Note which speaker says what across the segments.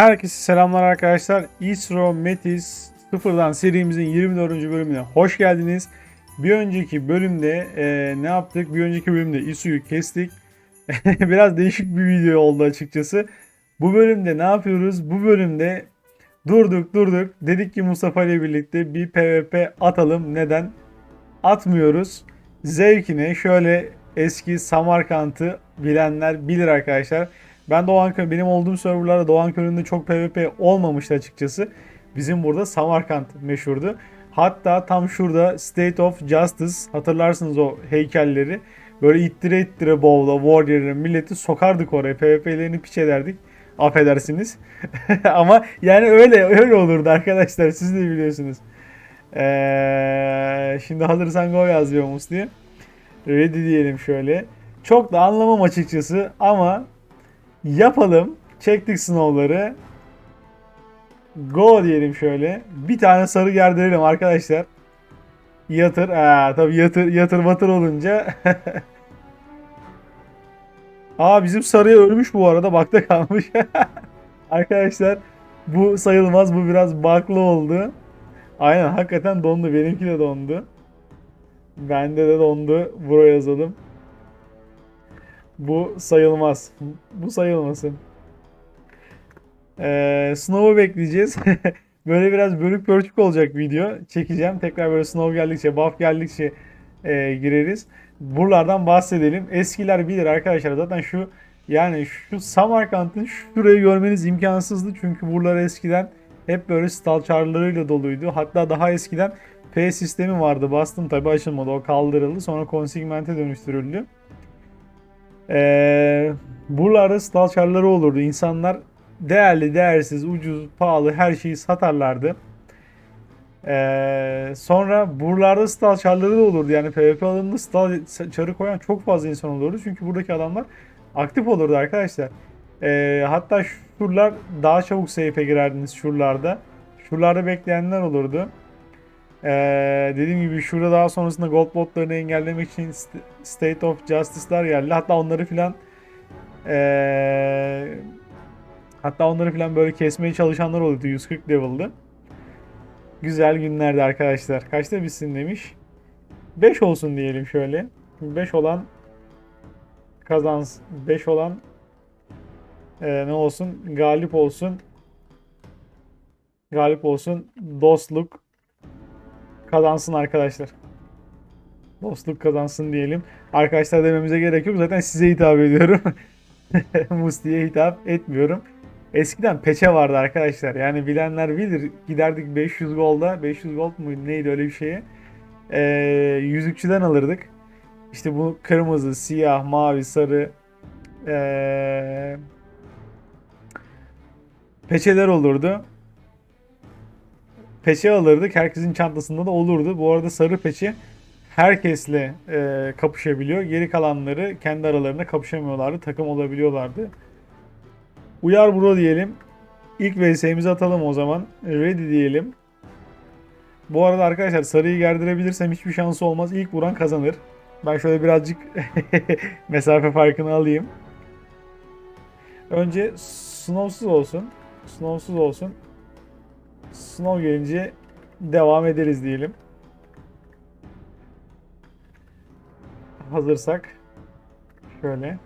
Speaker 1: Herkese selamlar arkadaşlar. Isro Metis sıfırdan serimizin 24. bölümüne hoş geldiniz. Bir önceki bölümde e, ne yaptık? Bir önceki bölümde Isu'yu kestik. Biraz değişik bir video oldu açıkçası. Bu bölümde ne yapıyoruz? Bu bölümde durduk durduk. Dedik ki Mustafa ile birlikte bir PvP atalım. Neden? Atmıyoruz. Zevkine şöyle eski Samarkand'ı bilenler bilir arkadaşlar. Ben Doğan Köy, benim olduğum serverlarda Doğan Köy'ünde çok PvP olmamıştı açıkçası. Bizim burada Samarkand meşhurdu. Hatta tam şurada State of Justice hatırlarsınız o heykelleri. Böyle ittire ittire Bowl'a, Warrior'a milleti sokardık oraya. PvP'lerini piç ederdik. Affedersiniz. Ama yani öyle öyle olurdu arkadaşlar. Siz de biliyorsunuz. Ee, şimdi hazırsan go yazıyor Musti. Ready diyelim şöyle. Çok da anlamam açıkçası ama yapalım. Çektik sınavları. Go diyelim şöyle. Bir tane sarı gerdirelim arkadaşlar. Yatır. Aa, tabii yatır, yatır batır olunca. Aa bizim sarıya ölmüş bu arada. Bakta kalmış. arkadaşlar bu sayılmaz. Bu biraz baklı oldu. Aynen hakikaten dondu. Benimki de dondu. Bende de dondu. Buraya yazalım. Bu sayılmaz. Bu sayılmasın. Ee, Snow'u bekleyeceğiz. böyle biraz bölük pörçük olacak video. Çekeceğim. Tekrar böyle Snow geldikçe, buff geldikçe e, gireriz. Buralardan bahsedelim. Eskiler bilir arkadaşlar. Zaten şu yani şu Samarkand'ın şurayı görmeniz imkansızdı. Çünkü buralar eskiden hep böyle stal çarlarıyla doluydu. Hatta daha eskiden P sistemi vardı. Bastım tabi açılmadı. O kaldırıldı. Sonra consignment'e dönüştürüldü. Ee, buralarda stal çarları olurdu. İnsanlar değerli, değersiz, ucuz, pahalı her şeyi satarlardı. Ee, sonra buralarda stal çarları da olurdu. Yani PvP alanında stal çarı koyan çok fazla insan olurdu. Çünkü buradaki adamlar aktif olurdu arkadaşlar. Ee, hatta şuralar daha çabuk safe'e girerdiniz şuralarda. Şuralarda bekleyenler olurdu. Ee, dediğim gibi şurada daha sonrasında gold botlarını engellemek için st- State of Justice'lar geldi. Hatta onları filan ee, hatta onları filan böyle kesmeye çalışanlar oldu 140 level'dı. Güzel günlerdi arkadaşlar. Kaçta bitsin demiş. 5 olsun diyelim şöyle. 5 olan kazansın. 5 olan ee, ne olsun? Galip olsun. Galip olsun. Dostluk kazansın arkadaşlar. Dostluk kazansın diyelim. Arkadaşlar dememize gerek yok. Zaten size hitap ediyorum. Musti'ye hitap etmiyorum. Eskiden peçe vardı arkadaşlar. Yani bilenler bilir. Giderdik 500 golda. 500 gold mu neydi öyle bir şeye. Ee, yüzükçüden alırdık. İşte bu kırmızı, siyah, mavi, sarı ee, peçeler olurdu peçe alırdık. Herkesin çantasında da olurdu. Bu arada sarı peçe herkesle e, kapışabiliyor. Geri kalanları kendi aralarında kapışamıyorlardı. Takım olabiliyorlardı. Uyar bro diyelim. İlk VS'imizi atalım o zaman. Ready diyelim. Bu arada arkadaşlar sarıyı gerdirebilirsem hiçbir şansı olmaz. İlk vuran kazanır. Ben şöyle birazcık mesafe farkını alayım. Önce snowsuz olsun. Snowsuz olsun. Snow gelince devam ederiz diyelim. Hazırsak şöyle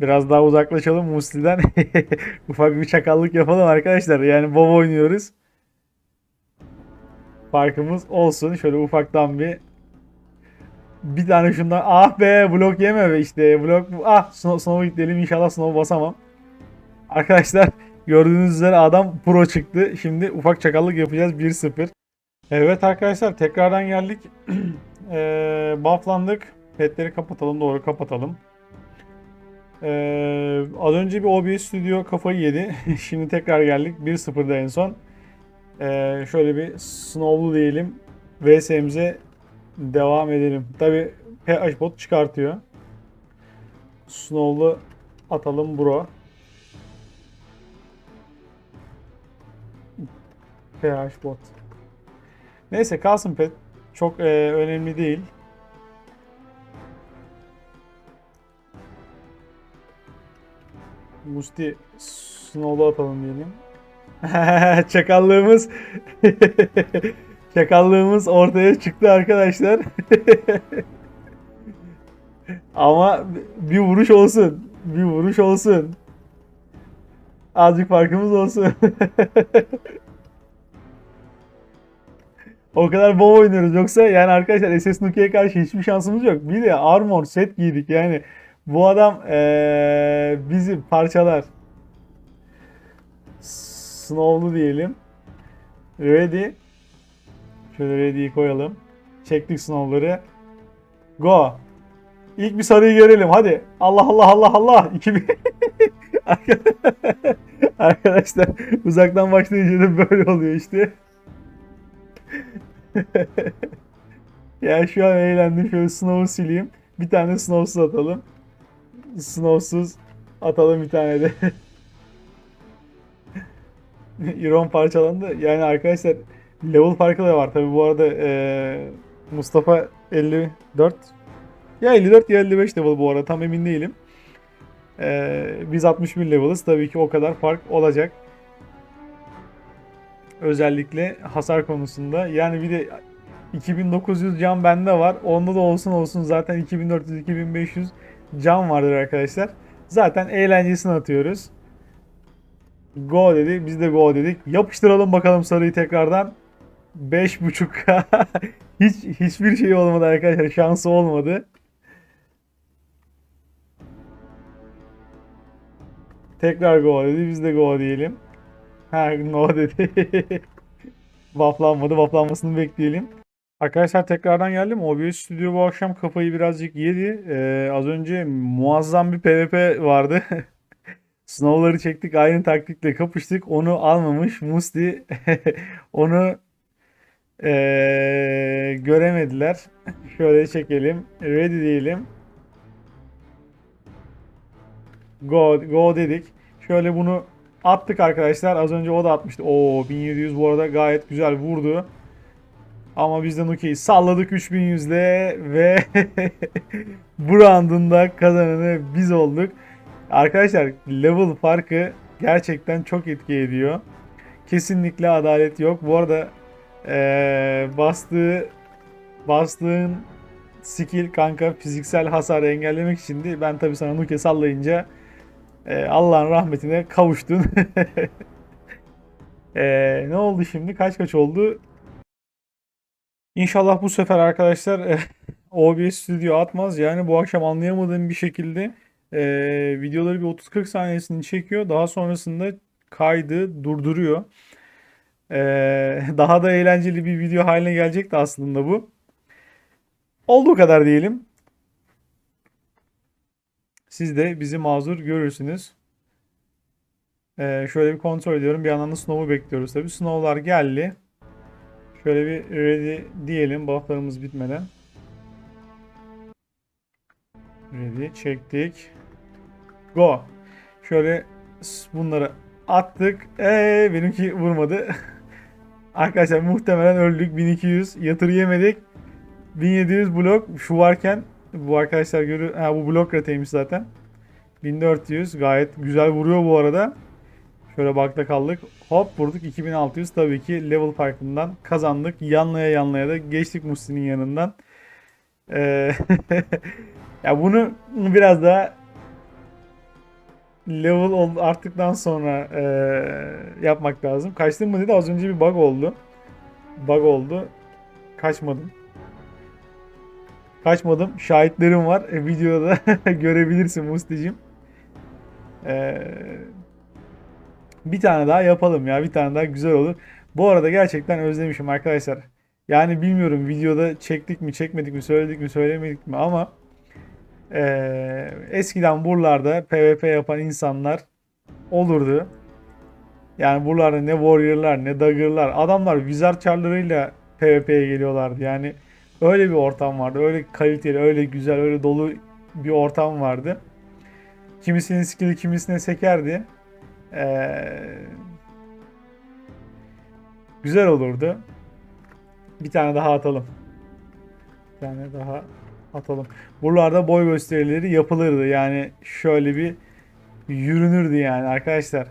Speaker 1: biraz daha uzaklaşalım Musli'den. Ufak bir çakallık yapalım arkadaşlar. Yani baba oynuyoruz. Farkımız olsun. Şöyle ufaktan bir bir tane şundan ah be blok yeme be işte blok ah snow, snow gidelim inşallah snow basamam. Arkadaşlar Gördüğünüz üzere adam pro çıktı. Şimdi ufak çakallık yapacağız 1-0. Evet arkadaşlar tekrardan geldik. ee, bufflandık. Petleri kapatalım doğru kapatalım. Ee, az önce bir OBS Studio kafayı yedi. Şimdi tekrar geldik. 1-0'da en son. Ee, şöyle bir snowlu diyelim. VS'mize devam edelim. Tabi PH bot çıkartıyor. Snowlu atalım bro. PH bot. Neyse kalsın pet. Çok e, önemli değil. Musti Snow'lu atalım diyelim. Çakallığımız Çakallığımız ortaya çıktı arkadaşlar. Ama bir vuruş olsun. Bir vuruş olsun. Azıcık farkımız olsun. O kadar bol oynuyoruz. Yoksa yani arkadaşlar SS Nuki'ye karşı hiçbir şansımız yok. Bir de armor set giydik. Yani bu adam ee, bizi parçalar. Snow'lu diyelim. Ready. Şöyle ready'yi koyalım. Çektik snow'ları. Go. İlk bir sarıyı görelim hadi. Allah Allah Allah Allah. 2000 Arkadaşlar uzaktan başlayınca da böyle oluyor işte. ya şu an eğlendim. Şöyle snow'u sileyim. Bir tane snowsuz atalım. Snowsuz atalım bir tane de. Iron parçalandı. Yani arkadaşlar level farkı da var. Tabi bu arada eee, Mustafa 54 ya 54 ya 55 level bu arada tam emin değilim. Eee, biz 61 level'ız. Tabii ki o kadar fark olacak. Özellikle hasar konusunda. Yani bir de 2900 can bende var. Onda da olsun olsun zaten 2400-2500 can vardır arkadaşlar. Zaten eğlencesini atıyoruz. Go dedi. Biz de go dedik. Yapıştıralım bakalım sarıyı tekrardan. 5.5k. Hiç hiçbir şey olmadı arkadaşlar. Şansı olmadı. Tekrar go dedi. Biz de go diyelim. Ha no dedi. Bufflanmadı. Bufflanmasını bekleyelim. Arkadaşlar tekrardan geldim. OBS Studio bu akşam kafayı birazcık yedi. Ee, az önce muazzam bir PvP vardı. Snow'ları çektik. Aynı taktikle kapıştık. Onu almamış. Musti onu eee, göremediler. Şöyle çekelim. Ready diyelim. Go, go dedik. Şöyle bunu attık arkadaşlar. Az önce o da atmıştı. Oo 1700 bu arada gayet güzel vurdu. Ama biz de Nuki'yi salladık 3100 ile ve bu round'un da kazananı biz olduk. Arkadaşlar level farkı gerçekten çok etki ediyor. Kesinlikle adalet yok. Bu arada eee bastığı bastığın skill kanka fiziksel hasarı engellemek içindi. Ben tabi sana Nuke sallayınca eee, Allah'ın rahmetine kavuştun. Eee, ne oldu şimdi? Kaç kaç oldu? İnşallah bu sefer arkadaşlar eh, OBS Studio atmaz. Yani bu akşam anlayamadığım bir şekilde eh, videoları bir 30-40 saniyesini çekiyor. Daha sonrasında kaydı durduruyor. Eh, daha da eğlenceli bir video haline gelecekti aslında bu. Olduğu kadar diyelim. Siz de bizi mazur görürsünüz. Eh, şöyle bir kontrol ediyorum. Bir yandan da Snow'u bekliyoruz tabii. Snow'lar geldi. Şöyle bir ready diyelim bufflarımız bitmeden. Ready çektik. Go. Şöyle bunları attık. Ee benimki vurmadı. Arkadaşlar muhtemelen öldük. 1200 yatır yemedik. 1700 blok şu varken bu arkadaşlar görüyor. Ha bu blok rateymiş zaten. 1400 gayet güzel vuruyor bu arada. Şöyle bakta kaldık. Hop vurduk 2600 tabii ki level farkından kazandık. Yanlaya yanlaya da geçtik Musti'nin yanından. Ee, ya bunu biraz daha level ol- arttıktan sonra ee, yapmak lazım. Kaçtım mı dedi az önce bir bug oldu. Bug oldu. Kaçmadım. Kaçmadım. Şahitlerim var. E, videoda görebilirsin Musti'cim. Eee bir tane daha yapalım ya. Bir tane daha güzel olur. Bu arada gerçekten özlemişim arkadaşlar. Yani bilmiyorum videoda çektik mi çekmedik mi söyledik mi söylemedik mi ama eee, eskiden buralarda PvP yapan insanlar olurdu. Yani buralarda ne warrior'lar ne dagger'lar adamlar wizard çarlarıyla PvP'ye geliyorlardı. Yani öyle bir ortam vardı. Öyle kaliteli, öyle güzel, öyle dolu bir ortam vardı. Kimisinin skill'i kimisine sekerdi. Ee, güzel olurdu. Bir tane daha atalım. Bir tane daha atalım. Buralarda boy gösterileri yapılırdı. Yani şöyle bir yürünürdü yani arkadaşlar.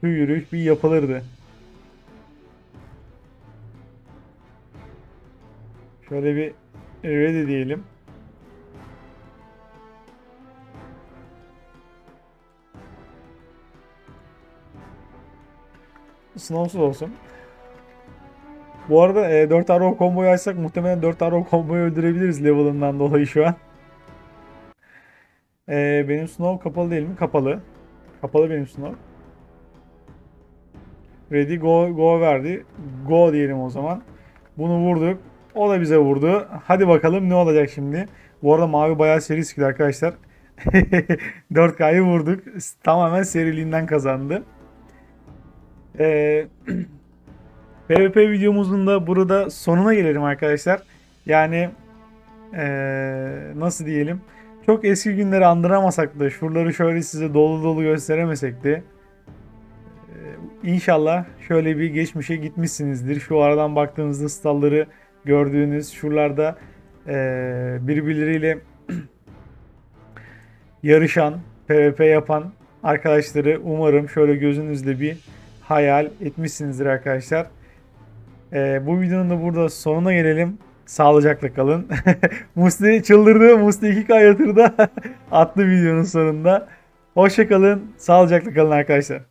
Speaker 1: şu yürüyüş bir yapılırdı. Şöyle bir ready diyelim. Snowsuz olsun. Bu arada e, 4 arrow komboyu açsak muhtemelen 4 arrow komboyu öldürebiliriz level'ından dolayı şu an. E, benim snow kapalı değil mi? Kapalı. Kapalı benim snow. Ready go go verdi. Go diyelim o zaman. Bunu vurduk. O da bize vurdu. Hadi bakalım ne olacak şimdi. Bu arada mavi bayağı seri skill arkadaşlar. 4K'yı vurduk. Tamamen seriliğinden kazandı. Ee, PvP videomuzun da burada sonuna gelelim arkadaşlar. Yani ee, nasıl diyelim. Çok eski günleri andıramasak da şuraları şöyle size dolu dolu gösteremesek de ee, İnşallah şöyle bir geçmişe gitmişsinizdir. Şu aradan baktığınızda stalları gördüğünüz şuralarda ee, birbirleriyle yarışan, PvP yapan arkadaşları umarım şöyle gözünüzde bir hayal etmişsinizdir arkadaşlar. Ee, bu videonun da burada sonuna gelelim. Sağlıcakla kalın. Musti çıldırdı. Musti 2K yatırdı. Attı videonun sonunda. Hoşçakalın. Sağlıcakla kalın arkadaşlar.